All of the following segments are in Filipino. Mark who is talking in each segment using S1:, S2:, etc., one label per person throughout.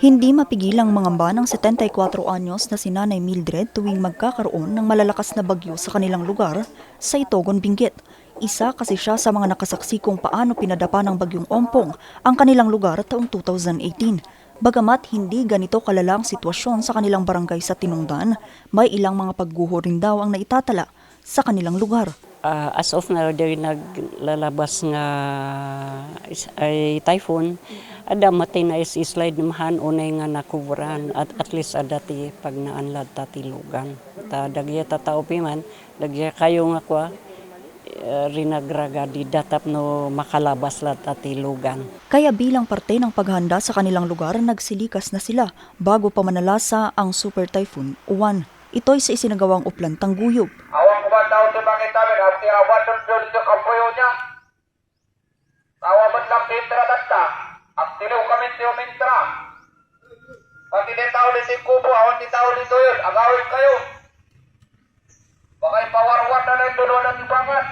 S1: Hindi mapigilang mangamba ng 74 anyos na si Nanay Mildred tuwing magkakaroon ng malalakas na bagyo sa kanilang lugar sa Itogon, Benguet. Isa kasi siya sa mga nakasaksi kung paano pinadapa ng bagyong Ompong ang kanilang lugar taong 2018. Bagamat hindi ganito kalala ang sitwasyon sa kanilang barangay sa Tinungdan, may ilang mga pagguho rin daw ang naitatala sa kanilang lugar.
S2: Ah, as of now, dahil naglalabas nga is, ay typhoon, ada matay na is slide mahan unay nga nakuburan at at least ada ti pag naanlad ta tilugan. Ta dagya ta tao piman, dagya kayo nga kwa eh, rinagraga di datap no makalabas lat ta tilugan.
S1: Kaya bilang parte ng paghanda sa kanilang lugar, nagsilikas na sila bago pa manalasa ang Super Typhoon Uwan. Ito'y sa isinagawang uplan Tangguyog.
S3: Awang kumataw sa bakit namin, hati awan doon doon sa kampuyo niya. Tawa ba't lang tintra dasta? At tiliw kami tiyo mintra. Pag hindi tao dito yung kubo, awan di tao dito yun. Agawin kayo. Baka ipawarwat na lang doon ng ibangan.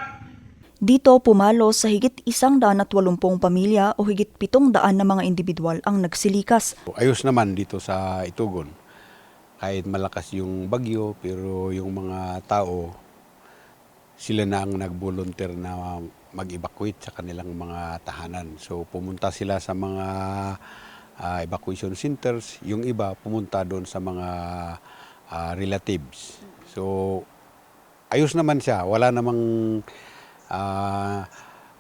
S1: Dito pumalo sa higit isang daan at walumpung pamilya o higit pitong daan na mga individual ang nagsilikas.
S4: Ayos naman dito sa Itugon. Kahit malakas yung bagyo, pero yung mga tao, sila na ang nag-volunteer na mag-evacuate sa kanilang mga tahanan. So pumunta sila sa mga ah, evacuation centers, yung iba pumunta doon sa mga ah, relatives. So ayos naman siya, wala namang ah,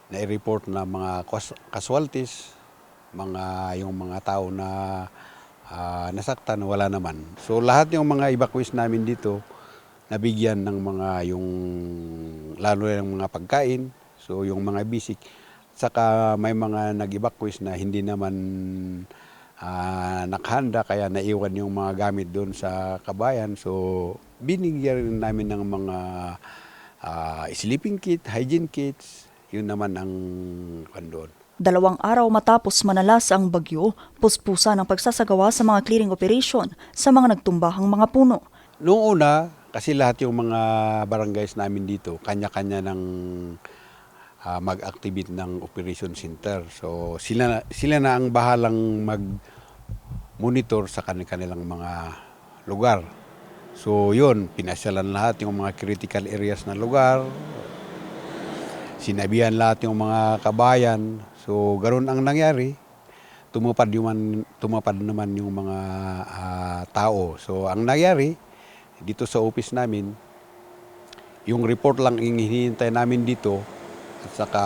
S4: na-report na mga casualties, mga yung mga tao na ah, nasaktan wala naman. So lahat yung mga evacuees namin dito nabigyan ng mga yung lalo na ng mga pagkain, so yung mga basic. Saka may mga nag-evacuees na hindi naman ah, nakahanda kaya naiwan yung mga gamit doon sa kabayan. So binigyan namin ng mga ah, sleeping kit, hygiene kits, yun naman ang kwan doon.
S1: Dalawang araw matapos manalasa ang bagyo, puspusa ng pagsasagawa sa mga clearing operation sa mga nagtumbahang mga puno.
S4: Noong una, kasi lahat yung mga barangays namin dito, kanya-kanya ng ah, mag-activate ng operation center. So sila sila na ang bahalang mag-monitor sa kanilang mga lugar. So yun, pinasyalan lahat yung mga critical areas na lugar. Sinabihan lahat yung mga kabayan. So ganoon ang nangyari. Tumupad, yung, tumupad naman yung mga ah, tao. So ang nangyari, dito sa office namin, yung report lang ang hinihintay namin dito at saka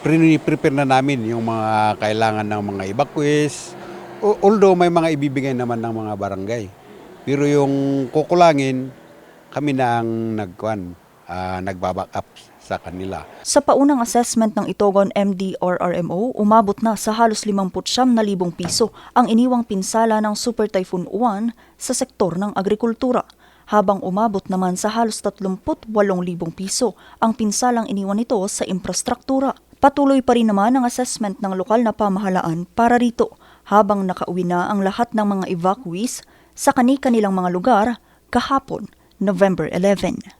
S4: pre-prepare na namin yung mga kailangan ng mga evacuees. Although may mga ibibigay naman ng mga barangay. Pero yung kukulangin, kami na ang nagkuan, ah, nagbaback up sa kanila.
S1: Sa paunang assessment ng Itogon MD or RMO, umabot na sa halos 59,000 piso ang iniwang pinsala ng Super Typhoon Uwan sa sektor ng agrikultura, habang umabot naman sa halos 38,000 piso ang pinsalang iniwan nito sa infrastruktura. Patuloy pa rin naman ang assessment ng lokal na pamahalaan para rito, habang nakauwi na ang lahat ng mga evacuees sa kani-kanilang mga lugar kahapon, November 11.